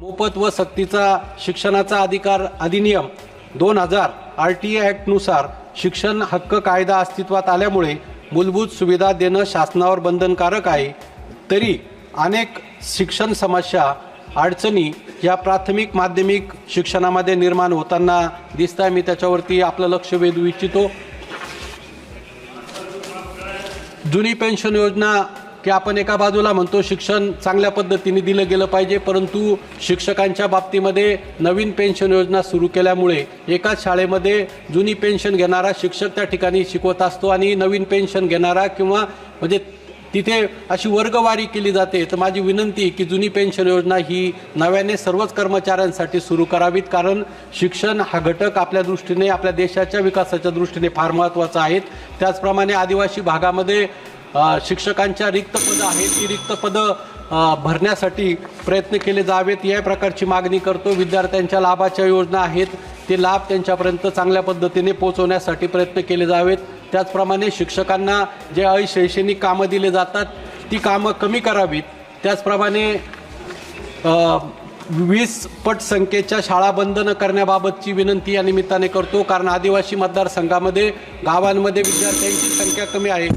मोफत व सक्तीचा शिक्षणाचा अधिकार अधिनियम दोन हजार आर टी ॲक्टनुसार शिक्षण हक्क कायदा अस्तित्वात आल्यामुळे मूलभूत सुविधा देणं शासनावर बंधनकारक आहे. तरी अनेक शिक्षण समस्या अडचणी या प्राथमिक माध्यमिक शिक्षणामध्ये निर्माण होताना दिसत आहे मी त्याच्यावरती आपलं लक्ष वेधू इच्छितो. जुनी पेन्शन योजना की आपण एका बाजूला म्हणतो शिक्षण चांगल्या पद्धतीने दिलं गेलं पाहिजे परंतु शिक्षकांच्या बाबतीमध्ये नवीन पेन्शन योजना सुरू केल्यामुळे एकाच शाळेमध्ये जुनी पेन्शन घेणारा शिक्षक त्या ठिकाणी शिकवत असतो आणि नवीन पेन्शन घेणारा किंवा म्हणजे तिथे अशी वर्गवारी केली जाते. तर माझी विनंती की जुनी पेन्शन योजना ही नव्याने सर्वच कर्मचाऱ्यांसाठी सुरू करावीत कारण शिक्षण हा घटक आपल्या दृष्टीने आपल्या देशाच्या विकासाच्या दृष्टीने फार महत्त्वाचा आहे. त्याचप्रमाणे आदिवासी भागामध्ये शिक्षकांच्या रिक्त पदं आहेत. ती रिक्त पदं भरण्यासाठी प्रयत्न केले जावेत. या प्रकारची मागणी करतो. विद्यार्थ्यांच्या लाभाच्या योजना आहेत. ते लाभ त्यांच्यापर्यंत चांगल्या पद्धतीने पोहोचवण्यासाठी प्रयत्न केले जावेत. त्याचप्रमाणे शिक्षकांना जे अशैक्षणिक कामं दिले जातात ती कामं कमी करावीत. त्याचप्रमाणे वीस पट संख्येच्या शाळा बंद न करण्याबाबतची विनंती या निमित्ताने करतो. कारण आदिवासी मतदारसंघामध्ये गावांमध्ये विद्यार्थ्यांची संख्या कमी आहे.